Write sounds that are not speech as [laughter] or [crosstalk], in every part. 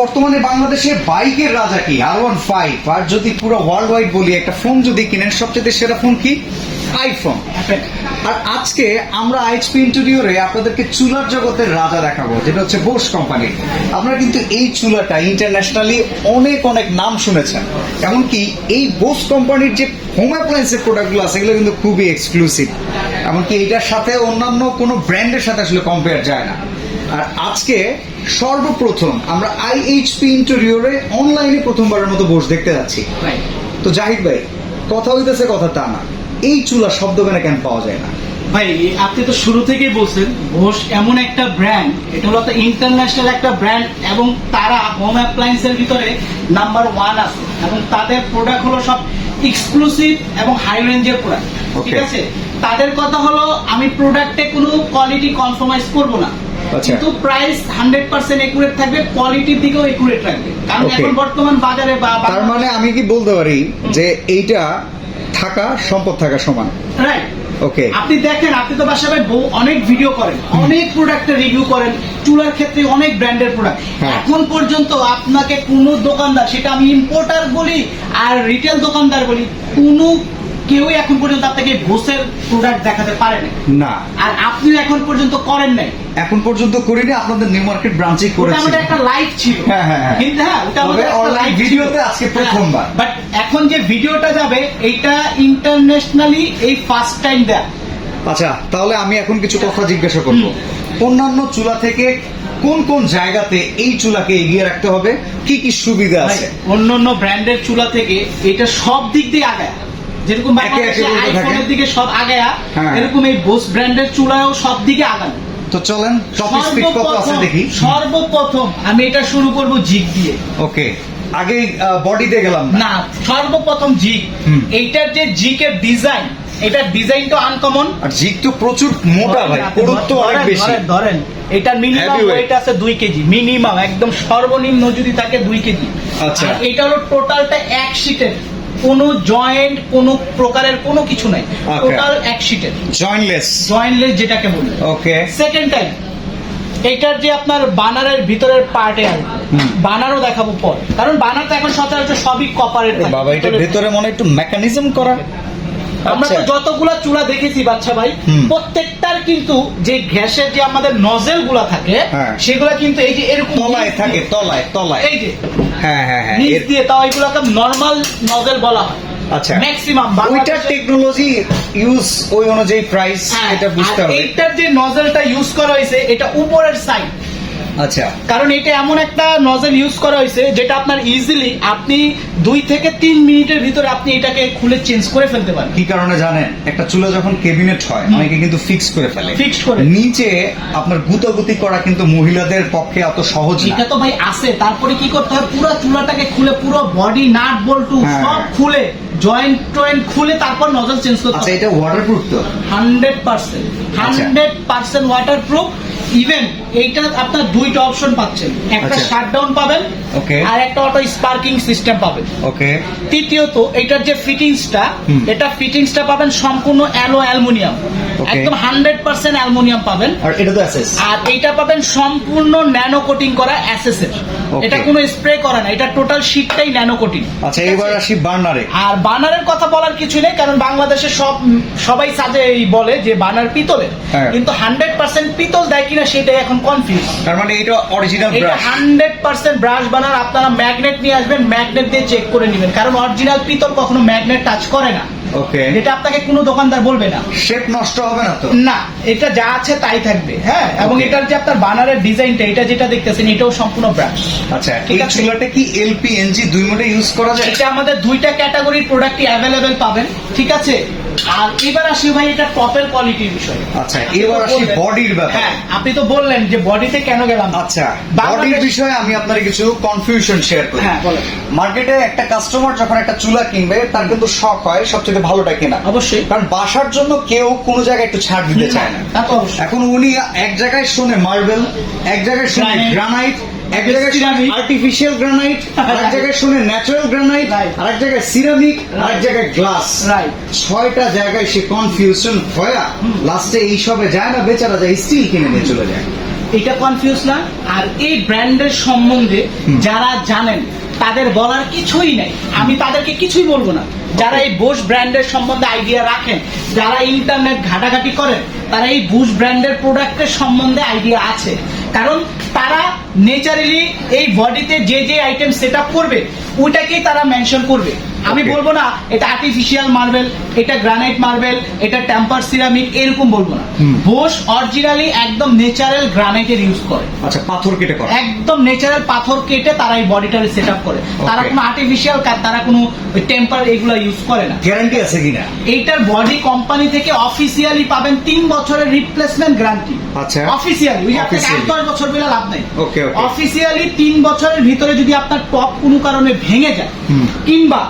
বর্তমানে বাংলাদেশে বাইকের রাজা কি আর ওয়ান ফাইভ আর যদি পুরো ওয়ার্ল্ড ওয়াইড বলি, একটা ফোন যদি কিনেন, সবচেয়ে সেরা ফোন কি? আইফোন আর আজকে আমরা আইচপি ইন্টেরিয়রে আপনাদেরকে চুলার জগতের রাজা দেখাবো, যেটা হচ্ছে বোস কোম্পানি আপনারা কিন্তু এই চুলাটা ইন্টারন্যাশনালি অনেক অনেক নাম শুনেছেন। এমনকি এই বোস কোম্পানির যে হোম অ্যাপ্লায়েন্সের প্রোডাক্টগুলো আছে, এগুলো কিন্তু খুবই এক্সক্লুসিভ এমনকি এটার সাথে অন্যান্য কোনো ব্র্যান্ডের সাথে আসলে কম্পেয়ার যায় না। আর আজকে সর্বপ্রথম আমরা আইএইচপি ইন্টেরিয়রে অনলাইনে প্রথমবারের মতো বোস দেখতে যাচ্ছি। তো জাহিদ ভাই কথা হইতেছে কথা তা না। এই চুলা সব দোকানে কেন পাওয়া যায় না? ভাই আপনি তো শুরু থেকেই বলছেন ঘোষ এমন একটা ব্র্যান্ড এটা হলো ইন্টারন্যাশনাল একটা ব্র্যান্ড এবং তারা হোম অ্যাপ্লায়েন্সের ভিতরে নাম্বার ওয়ান আছে এবং তাদের প্রোডাক্ট হলো সব এক্সক্লুসিভ এবং হাই রেঞ্জের প্রোডাক্ট ঠিক আছে? তাদের কথা হলো আমি প্রোডাক্টে কোনো কোয়ালিটি কনফার্মাইজ করব না। কিন্তু প্রাইস হান্ড্রেড পার্সেন্ট একুরেট থাকবে কোয়ালিটির দিকেও একুরেট রাখবে কারণ এখন বর্তমান বাজারে বা তার মানে আমি কি বলতে পারি যে এইটা থাকা সম্পদ থাকা সমান? রাইট ওকে আপনি দেখেন আপনি তো বাসায় ভাই অনেক ভিডিও করেন অনেক প্রোডাক্টের রিভিউ করেন চুলার ক্ষেত্রে অনেক ব্র্যান্ডের প্রোডাক্ট। এখন পর্যন্ত আপনাকে কোনো দোকানদার সেটা আমি ইম্পোর্টার বলি আর রিটেল দোকানদার বলি কোনো কেউই এখন পর্যন্ত আপনাকে ঘোষের প্রোডাক্ট দেখাতে পারে না। না আর আপনি এখন পর্যন্ত করেন নাই। এখন পর্যন্ত করিনি আপনাদের নিউ মার্কেট ব্রাঞ্চে করেছি আমাদের একটা লাইভ ছিল হ্যাঁ, হ্যাঁ, হ্যাঁ। কিন্তু হ্যাঁ ওটা আমাদের ছিল। ভিডিওতে আজকে প্রথমবার। বাট এখন যে ভিডিওটা যাবে এইটা ইন্টারন্যাশনালি এই ফার্স্ট টাইম দেয়া আচ্ছা তাহলে আমি এখন কিছু কথা জিজ্ঞাসা করব অন্যান্য চুলা থেকে কোন কোন জায়গাতে এই চুলাকে এগিয়ে রাখতে হবে কি কি সুবিধা আছে অন্য অন্য ব্র্যান্ডের চুলা থেকে এটা সব দিক দিয়ে আগায় যেরকম। আইফোনের দিকে সব আগায়া হ্যাঁ। এরকম এই বোস ব্র্যান্ডের চুলাও সব দিকে আগানো তো চলেন টপ স্পিড কত আছে দেখি। সর্বপ্রথম আমি এটা শুরু করব জিগ দিয়ে। ওকে আগে বডিতে গেলাম না? সর্বপ্রথম জিগ। এইটার যে জিকের ডিজাইন এটার ডিজাইন তো আনকমন আর জিগ তো প্রচুর মোটা ভাই পুরুত্ব অনেক বেশি। ধরেন এটার মিনিমাম। ওয়েট আছে দুই কেজি মিনিমাম একদম সর্বনিম্ন যদি থাকে দুই কেজি। আচ্ছা। এটা হলো টোটালটা এক শিটের কোনো জয়েন্ট কোনো প্রকারের কোনো কিছু নাই. টোটাল এক শিটের জয়েন্টলেস জয়েন্টলেস যেটাকে বলি। ওকে সেকেন্ড টাইম এইটার যে আপনার বানারের ভিতরের পার্টে আসবে বানারও দেখাবো পর। কারণ বানার তো এখন সচরাচর সবই কপারের বাবা এটার ভিতরে মনে হয় একটু মেকানিজম করা। আমরা তো আচ্ছা। যতগুলা চুলা দেখেছি বাচ্চা ভাই প্রত্যেকটার কিন্তু যে গ্যাসের যে আমাদের নজেলগুলা থাকে হ্যাঁ। সেগুলা কিন্তু এই যে এরকম তলায় থাকে তলায় তলায়। এই যে। হ্যাঁ হ্যাঁ হ্যাঁ। নিচ দিয়ে তাও এগুলাকে নর্মাল নজেল বলা হয়। আচ্ছা। ম্যাক্সিমাম ওইটার টেকনোলজি ইউজ ওই অনুযায়ী প্রাইস এটা বুঝতে হবে। এইটার যে নজেলটা ইউজ করা হয়েছে এটা উপরের সাইড আচ্ছা। কারণ এটা এমন একটা নজেল ইউজ করা হয়েছে যেটা আপনার ইজিলি আপনি দুই থেকে তিন মিনিটের ভিতরে আপনি এটাকে খুলে চেঞ্জ করে ফেলতে পারেন কি কারণে জানেন? একটা চুলা যখন কেবিনেট হয় অনেকে কিন্তু ফিক্স করে ফেলে। Fixed করে। নিচে আপনার গুতাগুতি করা কিন্তু মহিলাদের পক্ষে অত সহজ না। এটা তো ভাই আছে তারপরে কি করতে হয়? পুরো চুলাটাকে খুলে পুরো বডি নাট বল্টু। সব খুলে জয়েন্ট টয়েন্ট খুলে তারপর নজল চেঞ্জ করতে আচ্ছা এটা ওয়াটারপ্রুফ তো? Hundred percent. Hundred percent waterproof even এইটা আপনার দুইটা অপশন পাচ্ছেন। একটা আচ্ছা। শাটডাউন পাবেন Okay. আর একটা অটো স্পার্কিং সিস্টেম পাবেন। ওকে তৃতীয়ত এটার যে ফিটিংসটা এটা ফিটিংসটা পাবেন সম্পূর্ণ অ্যালো অ্যালুমিনিয়াম একদম হান্ড্রেড পার্সেন্ট অ্যালুমিনিয়াম পাবেন। আর এটা তো অ্যাসেস আর এইটা পাবেন সম্পূর্ণ ন্যানো কোটিং করা অ্যাসেসের এটা কোনো স্প্রে করা না। এটা টোটাল শীটটাই ন্যানো কোটিং আচ্ছা এবার আসি বার্নারে। আর বানারের কথা বলার কিছু নেই কারণ বাংলাদেশে সব সবাই সাজে বলে যে বানার পিতলের। হ্যাঁ। কিন্তু হান্ড্রেড পার্সেন্ট পিতল দেয় কিনা সেটাই এখন কনফিউজ তার মানে এটা অরিজিনাল এটা ব্রাশ হান্ড্রেড পার্সেন্ট ব্রাশ বানার আপনারা ম্যাগনেট নিয়ে আসবেন ম্যাগনেট দিয়ে চেক করে নেবেন। কারণ অরিজিনাল পিতল কখনো ম্যাগনেট টাচ করে না। ওকে এটা আপনাকে কোনো দোকানদার বলবে না। শেপ নষ্ট হবে না তো? না এটা যা আছে তাই থাকবে হ্যাঁ? এবং এটার যে আপনার বানারের ডিজাইনটা এটা যেটা দেখতেছেন এটাও সম্পূর্ণ ব্রাশ আচ্ছা ঠিক এই আছে। চুলাটা কি এলপি এনজি দুই মোডে ইউজ করা যায়? এটা আমাদের দুইটা ক্যাটাগরির প্রোডাক্টই অ্যাভেলেবেল পাবেন ঠিক আছে? আর এবার আসি ভাই এটা টপের কোয়ালিটির বিষয়। আচ্ছা এবার আসি বডির ব্যাপারে। হ্যাঁ আপনি তো বললেন যে বডিতে কেন গেলাম। আচ্ছা বডির বিষয়ে আমি আপনার কিছু কনফিউশন শেয়ার করি। হ্যাঁ বলেন। মার্কেটে একটা কাস্টমার যখন একটা চুলা কিনবে তার কিন্তু শখ হয় সবচেয়ে ভালোটা কেনা। অবশ্যই। কারণ বাসার জন্য কেউ কোনো জায়গায় একটু ছাড় দিতে চায় না। তো এখন উনি এক জায়গায় শোনে মার্বেল এক জায়গায় শোনে গ্রানাইট এক জায়গায় আর্টিফিশিয়াল গ্রানাইট আর জায়গায় শোনে ন্যাচারাল গ্রানাইট Right. আর এক জায়গায় সিরামিক আর জায়গায় গ্লাস ছয়টা জায়গায় সে কনফিউশন হয়া লাস্টে এইসবে যায় না বেচারা যায় স্টিল কিনে নিয়ে চলে যায়। এটা কনফিউজ না। আর এই ব্র্যান্ডের সম্বন্ধে যারা জানেন তাদের বলার কিছুই নাই। আমি তাদেরকে কিছুই বলব না। যারা এই বোস ব্র্যান্ডের সম্বন্ধে আইডিয়া রাখেন যারা ইন্টারনেট ঘাটাঘাটি করেন তারা এই বুশ ব্র্যান্ডের প্রোডাক্টের সম্বন্ধে আইডিয়া আছে। কারণ তারা নেচারালি এই বডিতে যে যে আইটেম সেট করবে ওইটাকেই তারা মেনশন করবে। আমি বলব না এটা আর্টিফিশিয়াল মার্বেল এটা গ্রানাইট মার্বেল এটা টেম্পার সিরামিক এরকম বলব না। বোস অরিজিনালি একদম ন্যাচারাল গ্রানাইটের ইউজ করে। আচ্ছা পাথর কেটে করে। একদম ন্যাচারাল পাথর কেটে তারা এই বডিটার সেট আপ করে। তারা কোনো আর্টিফিশিয়াল তারা কোনো টেম্পার এগুলো ইউজ করে না। গ্যারান্টি আছে কিনা? এইটার বডি কোম্পানি থেকে অফিসিয়ালি পাবেন তিন বছরের রিপ্লেসমেন্ট গ্যারান্টি আচ্ছা। অফিসিয়ালি ওই Officially. এক দশ বছর পেলে লাভ নাই ওকে. অফিসিয়ালি তিন বছরের ভিতরে যদি আপনার টপ কোনো কারণে ভেঙে যায় কিংবা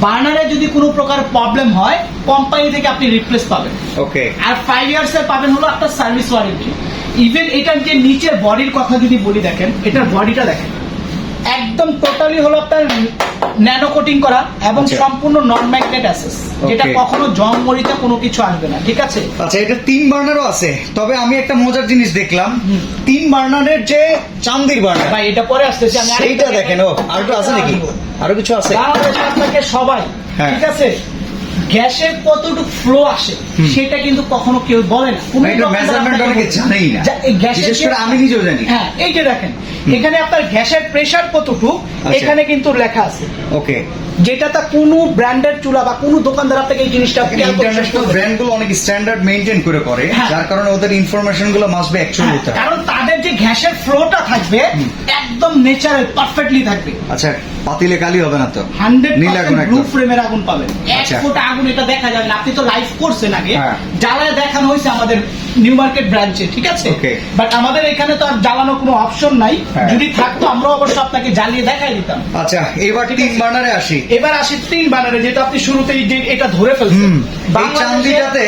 বার্নারে যদি কোনো প্রকার প্রবলেম হয় কোম্পানি থেকে আপনি রিপ্লেস পাবেন ওকে আর ফাইভ ইয়ার্স এর পাবেন হলো আপনার সার্ভিস ওয়ারেন্টি ইভেন এটার যে নিচের বডির কথা যদি বলি দেখেন এটার বডিটা দেখেন একদম টোটালি হলো আপনার ন্যানো কোটিং করা এবং আচ্ছা। সম্পূর্ণ নন ম্যাগনেট অ্যাসেস যেটা কখনো জং মরিতে কোনো কিছু আসবে না ঠিক আছে? আচ্ছা এটা তিন বার্নারও আছে তবে আমি একটা মজার জিনিস দেখলাম। তিন বার্নারের যে চান্দির বার্নার ভাই এটা পরে আসতেছে আমি আরেকটা দেখেন ও আর আছে নাকি? আরও কিছু আছে? আপনাদের আপনাকে সবাই হ্যাঁ। ঠিক আছে? গ্যাসের কতটুকু ফ্লো আসে সেটা কিন্তু কখনো কেউ বলে না কোনো না, এটার দোকানদার measurement আপনাকে অনেকে বলবে না। জানেই না। এই গ্যাসের যে- আমি নিজেও জানি। হ্যাঁ এই যে দেখেন এখানে আপনার গ্যাসের প্রেসার কতটুকু আচ্ছা। এখানে কিন্তু লেখা আছে ওকে যেটাতে কোনো ব্র্যান্ডের চুলা বা কোনো দোকানদার আপনাকে এই জিনিসটা ইন্টারন্যাশনাল বলবে। ব্র্যান্ডগুলো অনেক স্ট্যান্ডার্ড মেনটেন করে করে হ্যাঁ। যার কারণে ওদের ইনফরমেশনগুলো মাস্ট বি অ্যাকচুয়ালি হতে কারণ তাদের যে গ্যাসের ফ্লোটা থাকবে একদম নেচারাল পারফেক্টলি থাকবে আচ্ছা পাতিলে কালি হবে না তো। নীল আগুন ব্লু ফ্রেমের আগুন পাবেন। এক আচ্ছা। আগুন এটা দেখা যাবে না। আপনি তো লাইভ করছেন আগে। হ্যাঁ। জ্বালায় দেখানো হয়েছে আমাদের নিউ মার্কেট ব্রাঞ্চে ঠিক আছে? বাট আমাদের এখানে তো আর জ্বালানো কোনো অপশন নাই। হ্যাঁ। যদি থাকতো আমরা অবশ্য আপনাকে জ্বালিয়ে দেখাই দিতাম। আচ্ছা এবার তিন আছে। বার্নারে আসি। এবার আসি তিন বানারে যেটা আপনি শুরুতেই যে এটা ধরে ফেলছেন। চান্দিটাতে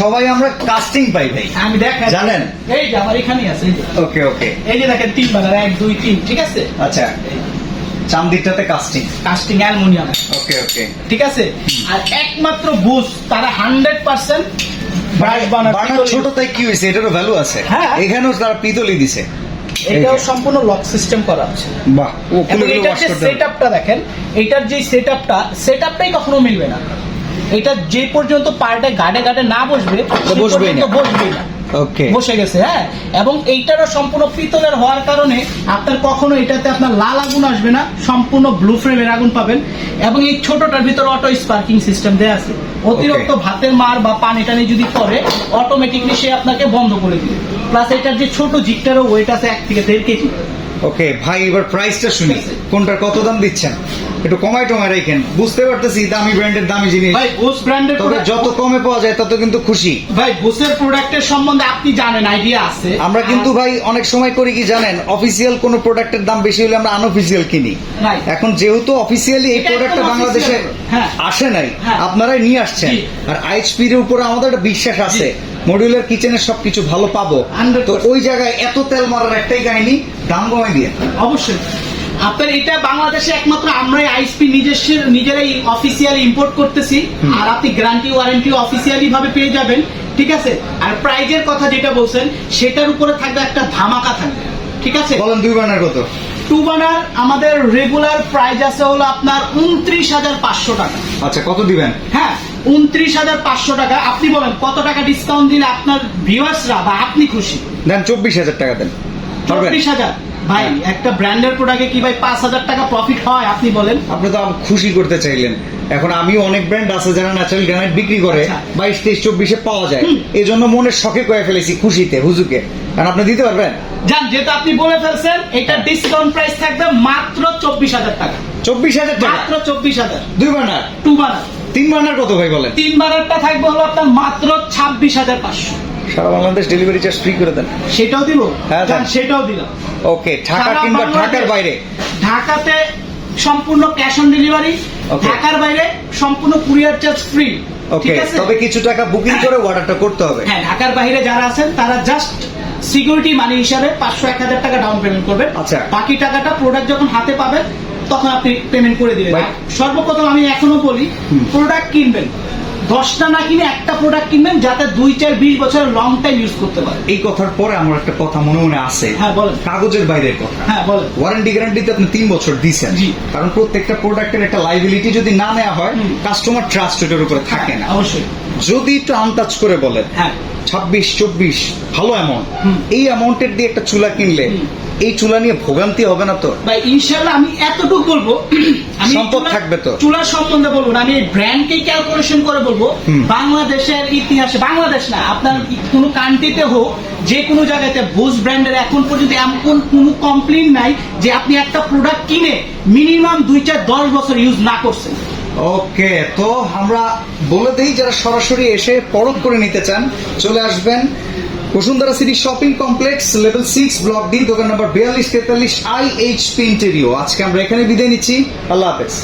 সবাই আমরা কাস্টিং পাই ভাই। আমি দেখাই। জানেন? এই যে আমার এখানেই আছে ওকে ওকে এই যে দেখেন তিন বানার এক দুই তিন ঠিক আছে? আচ্ছা। চান্দিটাতে casting casting aluminium. Okay okay ঠিক আছে? আর একমাত্র বুস তারা হান্ড্রেড পার্সেন্ট ব্রাশ ছোট তাই কি হয়েছে? এটারও ভ্যালু আছে। হ্যাঁ। এখানেও তারা পিতলি দিছে। এটাও সম্পূর্ণ লক সিস্টেম করা আছে। বাহ এটার যে করতে সেট আপটা দেখেন এটার যে সেট আপটা সেট আপটাই কখনো মিলবে না। এটা যে পর্যন্ত পার্টে গাড়ে গাড়ে না বসবে বসবে বসবেই না। বসবেই না। বসে গেছে হ্যাঁ? এবং এইটারও সম্পূর্ণ পিতলের হওয়ার কারণে আপনার কখনো এটাতে আপনার লাল আগুন আসবে না সম্পূর্ণ ব্লু ফ্রেমের আগুন পাবেন এবং এই ছোটটার ভিতরে অটো স্পার্কিং সিস্টেম দেওয়া আছে। অতিরিক্ত ভাতের মার বা পানি টানি যদি পরে অটোমেটিকলি সে আপনাকে বন্ধ করে দিবে। প্লাস এটার যে ছোট জিকটারও ওয়েট আছে এক থেকে দেড় কেজি। ওকে ভাই এবার প্রাইসটা শুনি। কোনটার কত দাম দিচ্ছেন? একটু কমাই টমাই রাখেন বুঝতে পারতেছি দামি ব্র্যান্ডের দামি জিনিস। ভাই বুস ব্র্যান্ডের তবে যত কমে পাওয়া যায় তত কিন্তু খুশি। ভাই বুসের প্রোডাক্টের সম্বন্ধে আপনি জানেন আইডিয়া আছে। আমরা কিন্তু ভাই অনেক সময় করি কি জানেন অফিসিয়াল কোন প্রোডাক্টের দাম বেশি হলে আমরা আনঅফিসিয়াল কিনি। এখন যেহেতু অফিসিয়ালি এই প্রোডাক্টটা বাংলাদেশে হ্যাঁ। আসে নাই হ্যাঁ। আপনারাই নিয়ে আসছেন। আর আইএইচপির উপরে আমাদের একটা বিশ্বাস আছে মডিউলার কিচেনের সবকিছু ভালো পাবো। 100% তো ওই জায়গায় এত তেল মারার একটাই কাহিনী দাম কমাই দিয়ে। অবশ্যই। আপনার এটা বাংলাদেশে একমাত্র আমরাই আইসপি নিজস্ব নিজেরাই অফিসিয়ালি ইম্পোর্ট করতেছি। আর আপনি গ্যারান্টি ওয়ারেন্টি অফিসিয়ালি ভাবে পেয়ে যাবেন ঠিক আছে? আর প্রাইজের কথা যেটা বলছেন সেটার উপরে থাকবে একটা ধামাকা থাকবে। ঠিক আছে? বলেন দুই বানার কত? টু বানার আমাদের রেগুলার প্রাইস আছে হলো আপনার উনত্রিশ হাজার পাঁচশো টাকা। আচ্ছা কত দিবেন? হ্যাঁ উনত্রিশ হাজার পাঁচশো টাকা। আপনি বলেন কত টাকা ডিসকাউন্ট দিলে আপনার ভিউয়ার্সরা বা আপনি খুশি? দেন চব্বিশ হাজার টাকা দেন। চব্বিশ হাজার। ভাই একটা ব্র্যান্ডের প্রোডাক্টে কি ভাই পাঁচ হাজার টাকা প্রফিট হয় আপনি বলেন? আপনি তো খুশি করতে চাইলেন। এখন আমি অনেক ব্র্যান্ড আছে যারা ন্যাচারাল গ্রানাইট বিক্রি করে আচ্ছা। বাইশ তেইশ চব্বিশে পাওয়া যায়। এই জন্য মনের শখে কয়ে ফেলেছি খুশিতে হুজুকে। কারণ আপনি দিতে পারবেন? যান যেহেতু আপনি বলে ফেলছেন এটা ডিসকাউন্ট প্রাইস থাকবে মাত্র চব্বিশ হাজার টাকা। চব্বিশ হাজার টাকা? মাত্র চব্বিশ হাজার। দুই বার্নার টু বানার। তিন বার্নার কত ভাই বলেন? তিন বানারটা থাকবে হলো আপনার মাত্র ছাব্বিশ হাজার পাঁচশো। সারা বাংলাদেশ ডেলিভারি চার্জ ফ্রি করে দেন। সেটাও দিব? হ্যাঁ, সেটাও দিলাম। ওকে ঢাকা কিংবা ঢাকার বাইরে। ঢাকাতে সম্পূর্ণ ক্যাশ অন ডেলিভারি ঢাকার বাইরে সম্পূর্ণ কুরিয়ার চার্জ ফ্রি ওকে তবে কিছু টাকা বুকিং করে অর্ডারটা করতে হবে। হ্যাঁ ঢাকার বাইরে যারা আছেন তারা জাস্ট সিকিউরিটি মানি হিসাবে পাঁচশো এক হাজার টাকা ডাউন পেমেন্ট করবেন। আচ্ছা। বাকি টাকাটা প্রোডাক্ট যখন হাতে পাবেন তখন আপনি পেমেন্ট করে দিবেন। সর্বপ্রথম আমি এখনও বলি প্রোডাক্ট কিনবেন। দশটা না কিনে একটা প্রোডাক্ট কিনবেন যাতে দুই চার বিশ বছর লং টাইম ইউজ করতে পারে এই কথার পরে আমার একটা কথা মনে মনে আছে। হ্যাঁ বলেন। কাগজের বাইরের কথা। হ্যাঁ বলেন। ওয়ারেন্টি গ্যারান্টিতে আপনি তিন বছর দিচ্ছেন জি। কারণ প্রত্যেকটা প্রোডাক্টের একটা লাইবিলিটি যদি না নেওয়া হয় কাস্টমার ট্রাস্ট এটার উপরে থাকে না। অবশ্যই। যদি একটু আনটাচ করে বলেন হ্যাঁ। ছাব্বিশ চব্বিশ ভালো অ্যামাউন্ট। এই অ্যামাউন্টের দিয়ে একটা চুলা কিনলে। এই চুলা নিয়ে ভোগান্তি হবে না তো? ভাই ইনশাল্লাহ আমি এতটুকু বলব। [clears throat] আমি সম্পদ থাকবে তো। চুলার সম্বন্ধে বলব না আমি ব্র্যান্ডকেই ক্যালকুলেশন করে বলব। বাংলাদেশের ইতিহাসে বাংলাদেশ না আপনার কোনো কান্ট্রিতে হোক যে কোনো জায়গাতে বুস ব্র্যান্ডের এখন পর্যন্ত এমন কোনো কমপ্লেন নাই যে আপনি একটা প্রোডাক্ট কিনে মিনিমাম দুই চার দশ বছর ইউজ না করছেন। ওকে তো আমরা বলে দিই যারা সরাসরি এসে পরখ করে নিতে চান চলে আসবেন। Bashundhara city shopping complex, level six block D দোকান নম্বর বিয়াল্লিশ তেতাল্লিশ আই এইচ পি ইন্টেরিও আজকে আমরা এখানে বিদায় নিচ্ছি। আল্লাহ হাফেজ।